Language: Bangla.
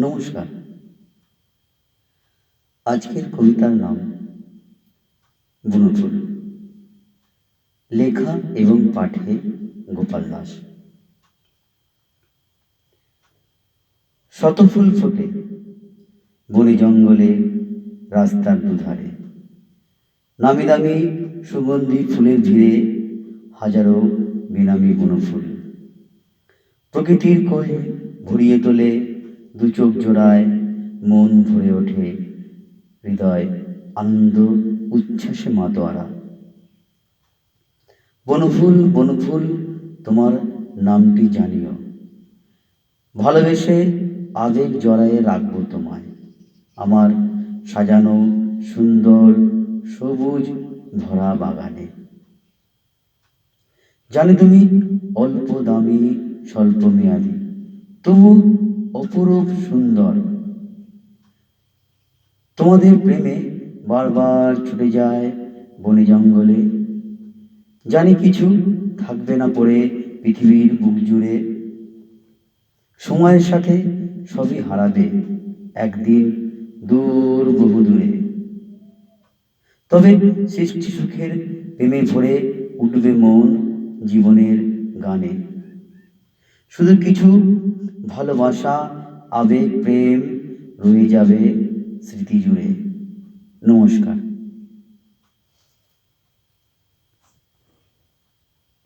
নমস্কার। আজকের কবিতার নাম বনফুল লেখা এবং পাঠে গোপাল দাস। শতফুল ফোটে বনে জঙ্গলে রাস্তার দুধারে। নামি দামি সুগন্ধি ফুলের ভিড়ে হাজারো বেনামি বনফুল। প্রকৃতির কোল ভরিয়ে তোলে দু চোখ জোড়ায় মন ভরে ওঠে হৃদয় আনন্দ উচ্ছ্বাসে মাতোয়ারা। বনফুল বনফুল, তোমার নামটি জানিও। ভালোবেসে আবেগ জড়ায়ে রাখব তোমায়। আমার সাজানো সুন্দর সবুজ ভরা বাগানে। জানে তুমি অল্প দামি, স্বল্প মেয়াদি, তবু অপরূপ সুন্দর। তোমাদের প্রেমে বারবার ছুটে যায় বনে জঙ্গলে। জানি কিছু থাকবে না পড়ে পৃথিবীর বুক জুড়ে। সময়ের সাথে সবই হারাবে একদিন দূর বহু দূরে। তবে সৃষ্টি সুখের প্রেমে ভরে উঠবে মন জীবনের গানে। শুধু কিছু? ভালোবাসা আবেগ প্রেম রয়ে যাবে স্মৃতি জুড়ে নমস্কার।